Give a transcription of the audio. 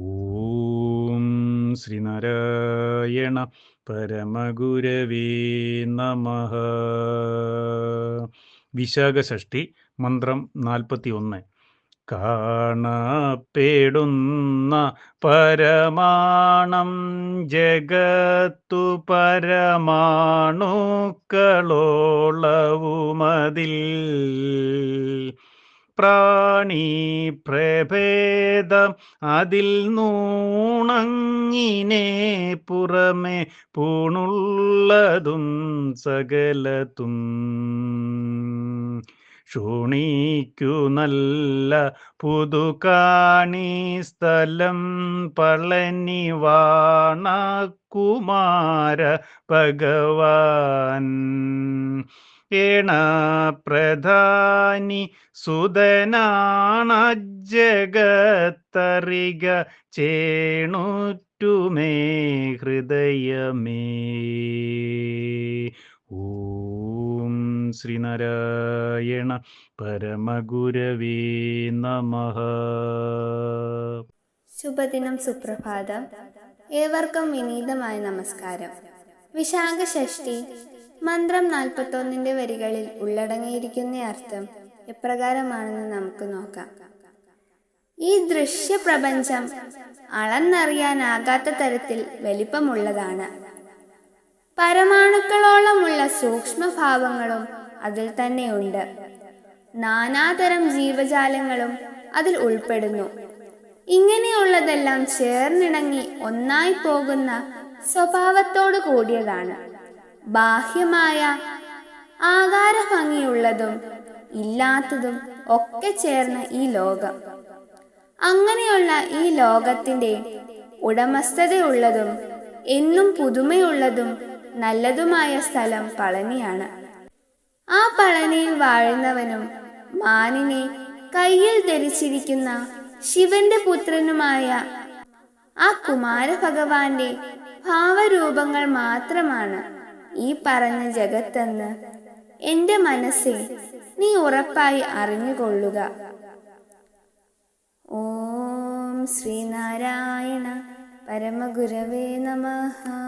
ഓം ശ്രീനാരായണ പരമഗുരവേ നമ. വിശാഖഷ്ടി മന്ത്രം നാൽപ്പത്തി ഒന്ന് കാണപ്പെടുന്ന പരമാണം ജഗത്തു പരമാണുക്കളോളവുമതിൽ. പ്രാണി പ്രഭേദം അതിൽ നൂണങ്ങിനെ പുറമെ പൂണുള്ളതും സകലതും. ക്ഷോണിക്കു നല്ല പുതുകാണി സ്ഥലം പളനിവാണ കുമാര ഭഗവാൻ. ഏണ പ്രധാനി സുതനാണ ജഗത്തറിക ചേണുറ്റുമേ ഹൃദയമേ. ഓം ശ്രീനാരായണ പരമഗുരവേ നമ. ശുഭദിനം സുപ്രഭാതം. ഏവർക്കും വിനീതമായ നമസ്കാരം. വിശാഖ ഷഷ്ടി മന്ത്രം നാൽപ്പത്തൊന്നിന്റെ വരികളിൽ ഉള്ളടങ്ങിയിരിക്കുന്ന അർത്ഥം എപ്രകാരമാണെന്ന് നമുക്ക് നോക്കാം. ഈ ദൃശ്യപ്രപഞ്ചം അളന്നറിയാനാകാത്ത തരത്തിൽ വലിപ്പമുള്ളതാണ്. പരമാണുക്കളോളമുള്ള സൂക്ഷ്മഭാവങ്ങളും അതിൽ തന്നെയുണ്ട്. നാനാതരം ജീവജാലങ്ങളും അതിൽ ഉൾപ്പെടുന്നു. ഇങ്ങനെയുള്ളതെല്ലാം ചേർന്നിണങ്ങി ഒന്നായി പോകുന്ന സ്വഭാവത്തോടു കൂടിയതാണ്. ബാഹ്യമായ ആകാരഭംഗിയുള്ളതും ഇല്ലാത്തതും ഒക്കെ ചേർന്ന ഈ ലോകം. അങ്ങനെയുള്ള ഈ ലോകത്തിന്റെ ഉടമസ്ഥതയുള്ളതും എന്നും പുതുമയുള്ളതും നല്ലതുമായ സ്ഥലം പളനിയാണ്. ആ പളനിയിൽ വാഴുന്നവനും മാനിനെ കയ്യിൽ ധരിച്ചിരിക്കുന്ന ശിവന്റെ പുത്രനുമായ ആ കുമാര ഭഗവാന്റെ ഭാവരൂപങ്ങൾ മാത്രമാണ് ഈ പറഞ്ഞ ജഗത്തെന്ന് എന്റെ മനസ്സിൽ നീ ഉറപ്പായി അറിഞ്ഞുകൊള്ളുക. ഓം ശ്രീനാരായണ പരമഗുരവേ നമഃ.